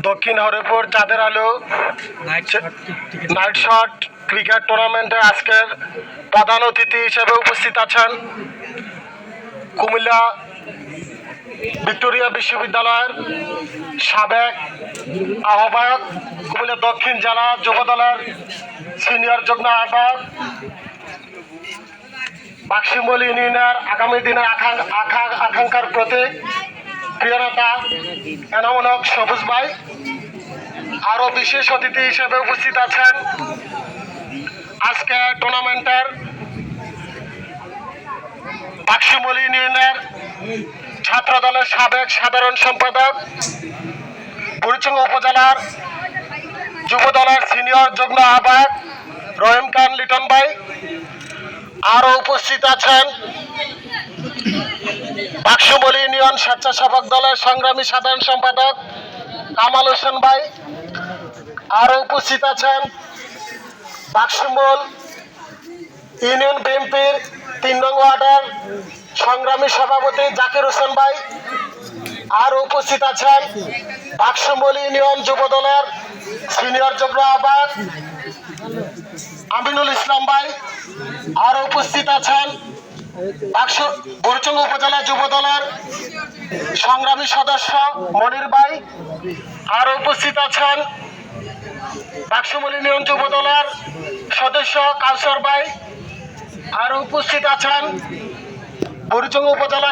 দক্ষিণ হরিপুর চাঁদের আলো। নাইট শট ক্রিকেট টুর্নামেন্টে আজকের প্রধান অতিথি হিসেবে উপস্থিত আছেন কুমিল্লা ভিক্টোরিয়া বিশ্ববিদ্যালয়ের সাবেক আহ্বায়ক কুমিল্লা দক্ষিণ জেলা যুব দলের সিনিয়র যুগ্ম আহ্বায়ক বাক্সিমল ইউনিয়নের আগামী দিনের আকাঙ্ক- আকাঙ্ক- আকাঙ্ক্ষার প্রতীক। প্রিয় নেতা সবুজ ভাই, আরও বিশেষ অতিথি হিসেবে উপস্থিত আছেন। আজকে টুর্নামেন্টের বাক্সিমল ইউনিয়নের ছাত্র দলের সাবেক সাধারণ সম্পাদক বুড়িচুং উপজেলার যুব দলের সিনিয়র যুগ্ম আহ্বায়ক রহিম খান লিটন ভাই, আরও উপস্থিত আছেন। বাক্সমল ইউনিয়ন স্বেচ্ছাসেবক দলের সংগ্রামী সাধারণ সম্পাদক কামাল হোসেন ভাই। আরও উপস্থিত আছেন বাক্সমল ইউনিয়ন বিএনপির তিন নং ওয়ার্ডের সংগ্রামী সভাপতি জাকির হোসেন ভাই। আর উপস্থিত আছেন বাক্সমল ইউনিয়ন যুব দলের সিনিয়র যুগ্ম আহ্বায়ক আমিনুল ইসলাম ভাই। আর উপস্থিত আছেন বাক্স বরচুং উপজেলা যুব দলের সংগ্রামী সদস্য মনির ভাই। আর উপস্থিত আছেন বাক্সমল ইউনিয়ন যুব দলের সদস্য কাউসর ভাই। আর উপস্থিত আছেন বরিচং উপজেলা